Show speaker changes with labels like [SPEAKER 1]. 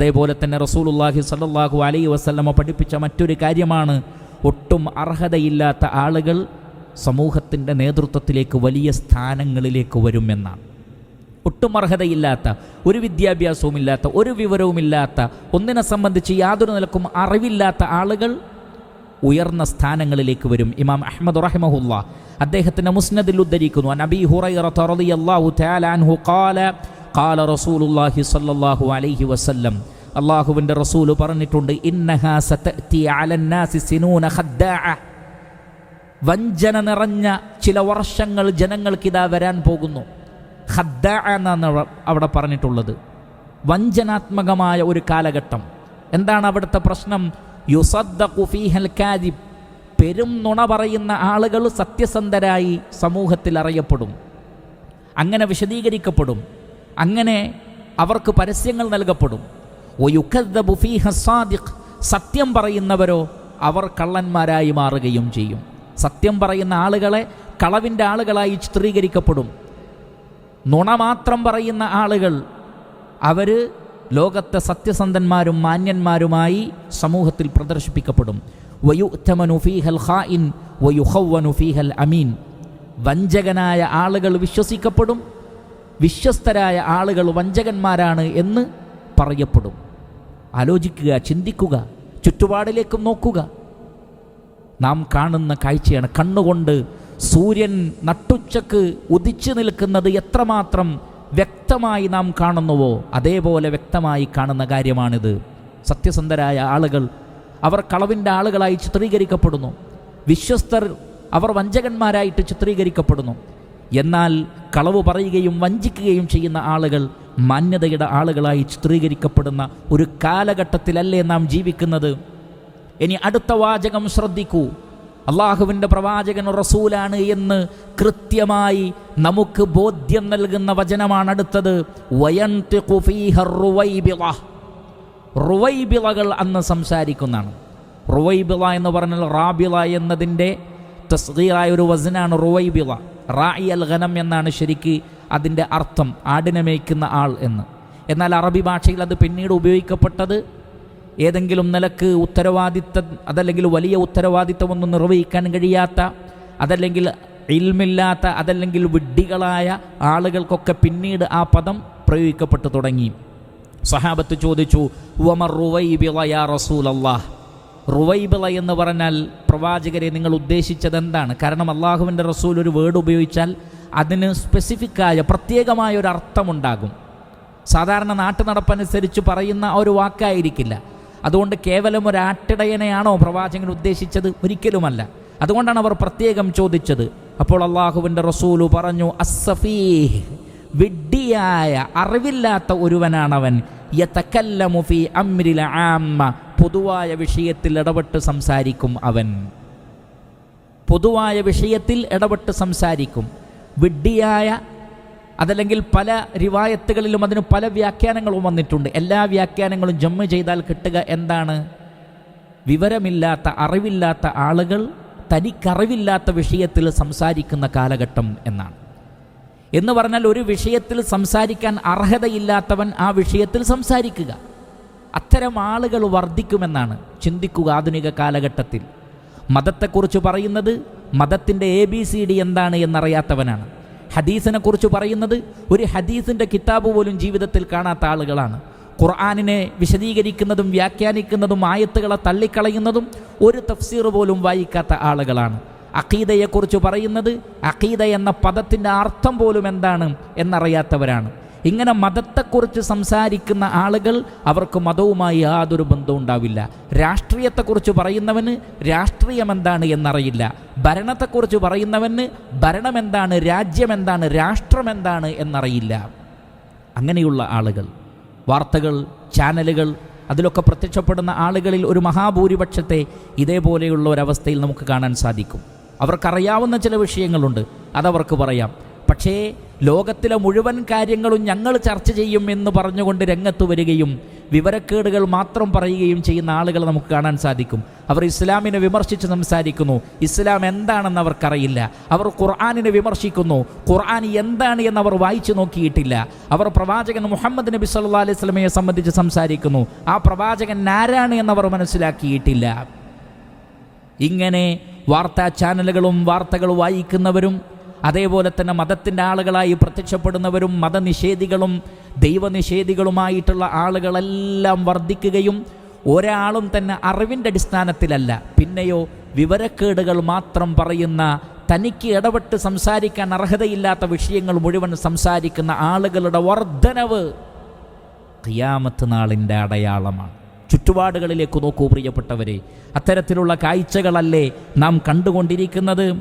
[SPEAKER 1] അതേപോലെ തന്നെ റസൂലുള്ളാഹി സ്വല്ലല്ലാഹു അലൈ വസല്ലമ പഠിപ്പിച്ച മറ്റൊരു കാര്യമാണ് ഒട്ടും അർഹതയില്ലാത്ത ആളുകൾ സമൂഹത്തിന്റെ നേതൃത്വത്തിലേക്ക് വലിയ സ്ഥാനങ്ങളിലേക്ക് വരുമെന്നാണ്. ഒട്ടും അർഹതയില്ലാത്ത ഒരു വിദ്യാഭ്യാസവുമില്ലാത്ത ഒരു വിവരവുമില്ലാത്ത ഒന്നിനെ സംബന്ധിച്ച് യാതൊരു നിലക്കും അറിവില്ലാത്ത ആളുകൾ ഉയർന്ന സ്ഥാനങ്ങളിലേക്ക് വരും. ഇമാം അഹമ്മദ് റഹിമഹുല്ല അദ്ദേഹത്തിന്റെ മുസ്നദിൽ ഉദ്ധരിക്കുന്നു. നബി ഹുറൈറ റളിയല്ലാഹു തആല അൻഹു ഖാല الله റസൂലുള്ളാഹി സ്വല്ലല്ലാഹു അലൈഹി വസല്ലം. അള്ളാഹുവിന്റെ റസൂൽ പറഞ്ഞിട്ടുണ്ട് വഞ്ചന നിറഞ്ഞ ചില വർഷങ്ങൾ ജനങ്ങൾക്കിതാ വരാൻ പോകുന്നു. ഹദ്ദ എന്നാണ് അവ- അവിടെ പറഞ്ഞിട്ടുള്ളത്. വഞ്ചനാത്മകമായ ഒരു കാലഘട്ടം. എന്താണ് അവിടുത്തെ പ്രശ്നം? യുസദ്ദഖു ഫീഹൽ കാദിബ്. പെരും നുണ പറയുന്ന ആളുകൾ സത്യസന്ധരായി സമൂഹത്തിൽ അറിയപ്പെടും. അങ്ങനെ വിശദീകരിക്കപ്പെടും. അങ്ങനെ അവർക്ക് പരസ്യങ്ങൾ നൽകപ്പെടും. സത്യം പറയുന്നവരോ അവർ കള്ളന്മാരായി മാറുകയും ചെയ്യും. സത്യം പറയുന്ന ആളുകളെ കളവിന്റെ ആളുകളായി ചിത്രീകരിക്കപ്പെടും. നുണ മാത്രം പറയുന്ന ആളുകൾ അവർ ലോകത്തെ സത്യസന്ധന്മാരും മാന്യന്മാരുമായി സമൂഹത്തിൽ പ്രദർശിപ്പിക്കപ്പെടും. വയുത്തമനു ഫീഹൽ ഖായിൻ വയുഹവനു ഫീഹൽ അമീൻ. വഞ്ചകനായ ആളുകൾ വിശ്വസിക്കപ്പെടും. വിശ്വസ്തരായ ആളുകൾ വഞ്ചകന്മാരാണ് എന്ന് പറയപ്പെടും. ആലോചിക്കുക ചിന്തിക്കുക ചുറ്റുപാടിലേക്കും നോക്കുക. നാം കാണുന്ന കാഴ്ചയാണ് കണ്ണുകൊണ്ട് സൂര്യൻ നട്ടുച്ചക്ക് ഉദിച്ചു നിൽക്കുന്നത് എത്രമാത്രം വ്യക്തമായി നാം കാണുന്നുവോ അതേപോലെ വ്യക്തമായി കാണുന്ന കാര്യമാണിത്. സത്യസന്ധരായ ആളുകൾ അവർ കളവിന്റെ ആളുകളായി ചിത്രീകരിക്കപ്പെടുന്നു. വിശ്വസ്തർ അവർ വഞ്ചകന്മാരായിട്ട് ചിത്രീകരിക്കപ്പെടുന്നു. എന്നാൽ കളവ് പറയുകയും വഞ്ചിക്കുകയും ചെയ്യുന്ന ആളുകൾ മാന്യതയുടെ ആളുകളായി ചിത്രീകരിക്കപ്പെടുന്ന ഒരു കാലഘട്ടത്തിലല്ലേ നാം ജീവിക്കുന്നത്? ഇനി അടുത്ത വാചകം ശ്രദ്ധിക്കൂ. അള്ളാഹുവിന്റെ പ്രവാചകൻ റസൂലാണ് എന്ന് കൃത്യമായി നമുക്ക് ബോധ്യം നൽകുന്ന വചനമാണ് അടുത്തത്. റുവൈബിളകൾ അന്ന് സംസാരിക്കുന്നതാണ്. റുവൈബിള എന്ന് പറഞ്ഞാൽ റാബിള എന്നതിന്റെ തസ്ഗീറായ ഒരു വസനാണ് റുവൈബിള. റായി അൽ ഖനം എന്നാണ് ശരിക്ക് അതിന്റെ അർത്ഥം ആടിനെ മേയ്ക്കുന്ന ആൾ എന്ന്. എന്നാൽ അറബി ഭാഷയിൽ അത് പിന്നീട് ഉപയോഗിക്കപ്പെട്ടത് ഏതെങ്കിലും നിലയ്ക്ക് ഉത്തരവാദിത്തം അതല്ലെങ്കിൽ വലിയ ഉത്തരവാദിത്തമൊന്നും നിർവഹിക്കാൻ കഴിയാത്ത അതല്ലെങ്കിൽ ഇൽമില്ലാത്ത അതല്ലെങ്കിൽ വിഡ്ഢികളായ ആളുകൾക്കൊക്കെ പിന്നീട് ആ പദം പ്രയോഗിക്കപ്പെട്ടു തുടങ്ങി. സഹാബത്ത് ചോദിച്ചു "വമർ റുവൈബിള യാ റസൂലല്ലാഹ്? റുവൈബിള എന്ന് പറഞ്ഞാൽ പ്രവാചകരെ നിങ്ങൾ ഉദ്ദേശിച്ചത് എന്താണ് കാരണം അള്ളാഹുവിന്റെ റസൂൽ ഒരു വേർഡ് ഉപയോഗിച്ചാൽ അതിന് സ്പെസിഫിക്കായ പ്രത്യേകമായ ഒരു അർത്ഥമുണ്ടാകും. സാധാരണ നാട്ടു നടപ്പനുസരിച്ച് പറയുന്ന ഒരു വാക്കായിരിക്കില്ല. അതുകൊണ്ട് കേവലം ഒരു ആട്ടിടയനെയാണോ പ്രവാചകൻ ഉദ്ദേശിച്ചത്? ഒരിക്കലുമല്ല. അതുകൊണ്ടാണ് അവർ പ്രത്യേകം ചോദിച്ചത്. അപ്പോൾ അള്ളാഹുവിന്റെ റസൂലു പറഞ്ഞു അസഫീഹ് വിഡ്ഢിയായ അറിവില്ലാത്ത ഒരുവനാണവൻ. യതകല്ലമു ഫീ അംരിൽ ആമ്മ പൊതുവായ വിഷയത്തിൽ ഇടപെട്ട് സംസാരിക്കും അവൻ. പൊതുവായ വിഷയത്തിൽ ഇടപെട്ട് സംസാരിക്കും. വിഡ്ഢിയായ അതല്ലെങ്കിൽ പല റിവായത്തുകളിലും അതിന് പല വ്യാഖ്യാനങ്ങളും വന്നിട്ടുണ്ട്. എല്ലാ വ്യാഖ്യാനങ്ങളും ജമ്മ ചെയ്താൽ കിട്ടുക എന്താണ്? വിവരമില്ലാത്ത അറിവില്ലാത്ത ആളുകൾ തനിക്കറിവില്ലാത്ത വിഷയത്തിൽ സംസാരിക്കുന്ന കാലഘട്ടം എന്നാണ്. എന്ന് പറഞ്ഞാൽ ഒരു വിഷയത്തിൽ സംസാരിക്കാൻ അർഹതയില്ലാത്തവൻ ആ വിഷയത്തിൽ സംസാരിക്കുക. അത്തരം ആളുകൾ വർദ്ധിക്കുമെന്നാണ് ചിന്തിക്കുക ആധുനിക കാലഘട്ടത്തിൽ. മതത്തെക്കുറിച്ച് പറയുന്നത് മതത്തിന്റെ എ ബി സി ഡി എന്താണ് എന്നറിയാത്തവനാണ്. ഹദീസിനെ കുറിച്ച് പറയുന്നത് ഒരു ഹദീസിന്റെ കിതാബ് പോലും ജീവിതത്തിൽ കാണാത്ത ആളുകളാണ്. ഖുർആാനിനെ വിശദീകരിക്കുന്നതും വ്യാഖ്യാനിക്കുന്നതും ആയത്തുകളെ തള്ളിക്കളയുന്നതും ഒരു തഫ്സീർ പോലും വായിക്കാത്ത ആളുകളാണ്. അഖീദയെക്കുറിച്ച് പറയുന്നത് അഖീദ എന്ന പദത്തിന്റെ അർത്ഥം പോലും എന്താണ് എന്നറിയാത്തവരാണ്. ഇങ്ങനെ മതത്തെക്കുറിച്ച് സംസാരിക്കുന്ന ആളുകൾ അവർക്ക് മതവുമായി യാതൊരു ബന്ധവും ഉണ്ടാവില്ല. രാഷ്ട്രീയത്തെക്കുറിച്ച് പറയുന്നവന് രാഷ്ട്രീയം എന്താണ് എന്നറിയില്ല. ഭരണത്തെക്കുറിച്ച് പറയുന്നവന് ഭരണം എന്താണ് രാജ്യം എന്താണ് രാഷ്ട്രം എന്താണ് എന്നറിയില്ല. അങ്ങനെയുള്ള ആളുകൾ. വാർത്തകൾ ചാനലുകൾ അതിലൊക്കെ പ്രത്യക്ഷപ്പെടുന്ന ആളുകളിൽ ഒരു മഹാഭൂരിപക്ഷത്തെ ഇതേപോലെയുള്ള ഒരവസ്ഥയിൽ നമുക്ക് കാണാൻ സാധിക്കും. അവർക്കറിയാവുന്ന ചില വിഷയങ്ങളുണ്ട്. അതവർക്ക് പറയാം. പക്ഷേ ലോകത്തിലെ മുഴുവൻ കാര്യങ്ങളും ഞങ്ങൾ ചർച്ച ചെയ്യും എന്ന് പറഞ്ഞുകൊണ്ട് രംഗത്ത് വരികയും വിവരക്കേടുകൾ മാത്രം പറയുകയും ചെയ്യുന്ന ആളുകൾ നമുക്ക് കാണാൻ സാധിക്കും. അവർ ഇസ്ലാമിനെ വിമർശിച്ച് സംസാരിക്കുന്നു. ഇസ്ലാം എന്താണെന്ന് അവർക്കറിയില്ല. അവർ ഖുർആാനിനെ വിമർശിക്കുന്നു. ഖുർആൻ എന്താണ് എന്ന് അവർ വായിച്ചു നോക്കിയിട്ടില്ല. അവർ പ്രവാചകൻ മുഹമ്മദ് നബി സല്ലാ അലൈഹി സ്വലമയെ സംബന്ധിച്ച് സംസാരിക്കുന്നു. ആ പ്രവാചകൻ ആരാണ് എന്നവർ മനസ്സിലാക്കിയിട്ടില്ല. ഇങ്ങനെ വാർത്താ ചാനലുകളും വാർത്തകൾ വായിക്കുന്നവരും അതേപോലെ തന്നെ മതത്തിന്റെ ആളുകളായി പ്രത്യക്ഷപ്പെടുന്നവരും മതനിഷേധികളും ദൈവനിഷേധികളുമായിട്ടുള്ള ആളുകളെല്ലാം വർദ്ധിക്കുകയും ഒരാളും തന്നെ അറിവിന്റെ അടിസ്ഥാനത്തിലല്ല. പിന്നെയോ വിവരക്കേടുകൾ മാത്രം പറയുന്ന തനിക്ക് ഇടപെട്ട് സംസാരിക്കാൻ അർഹതയില്ലാത്ത വിഷയങ്ങൾ മുഴുവൻ സംസാരിക്കുന്ന ആളുകളുടെ വർധനവ് ഖിയാമത്ത് നാളിന്റെ അടയാളമാണ്. ചുറ്റുപാടുകളിലേക്ക് നോക്കൂ പ്രിയപ്പെട്ടവരെ. അത്തരത്തിലുള്ള കാഴ്ചകളല്ലേ നാം കണ്ടുകൊണ്ടിരിക്കുന്നത്.